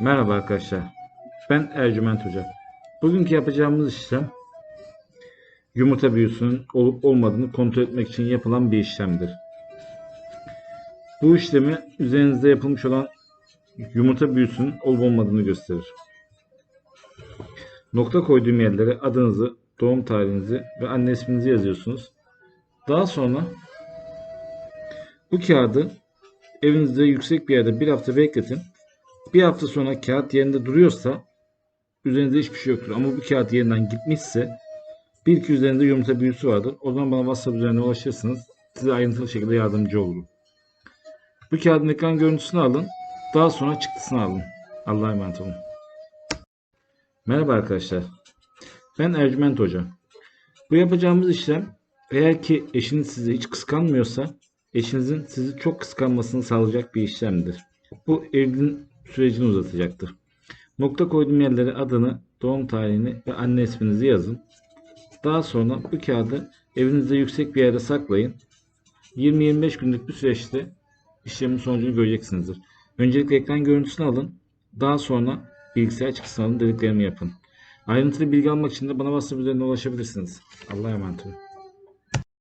Merhaba arkadaşlar. Ben Ercüment Hoca. Bugünkü yapacağımız işlem yumurta büyüsünün olup olmadığını kontrol etmek için yapılan bir işlemdir. Bu işlemi üzerinizde yapılmış olan yumurta büyüsünün olup olmadığını gösterir. Nokta koyduğum yerlere adınızı, doğum tarihinizi ve anne isminizi yazıyorsunuz. Daha sonra bu kağıdı evinizde yüksek bir yerde bir hafta bekletin. Bir hafta sonra kağıt yerinde duruyorsa üzerinde hiçbir şey yoktur. Ama bu kağıt yerinden gitmişse bir iki üzerinde yumurta büyüsü vardır. O zaman bana WhatsApp üzerinden ulaşırsınız. Size ayrıntılı şekilde yardımcı olurum. Bu kağıdın ekran görüntüsünü alın. Daha sonra çıktısını alın. Allah'a emanet olun. Merhaba arkadaşlar. Ben Ercüment Hoca. Bu yapacağımız işlem eğer ki eşiniz sizi hiç kıskanmıyorsa eşinizin sizi çok kıskanmasını sağlayacak bir işlemdir. Bu evliliğin sürecini uzatacaktır. Nokta koyduğum yerlere adını, doğum tarihini ve anne isminizi yazın. Daha sonra bu kağıdı evinizde yüksek bir yerde saklayın. 20-25 günlük bir süreçte işlemin sonucunu göreceksinizdir. Öncelikle ekran görüntüsünü alın. Daha sonra bilgisayar çıktısını alın dediklerimi yapın. Ayrıntılı bilgi almak için de bana WhatsApp üzerinden ulaşabilirsiniz. Allah'a emanet olun.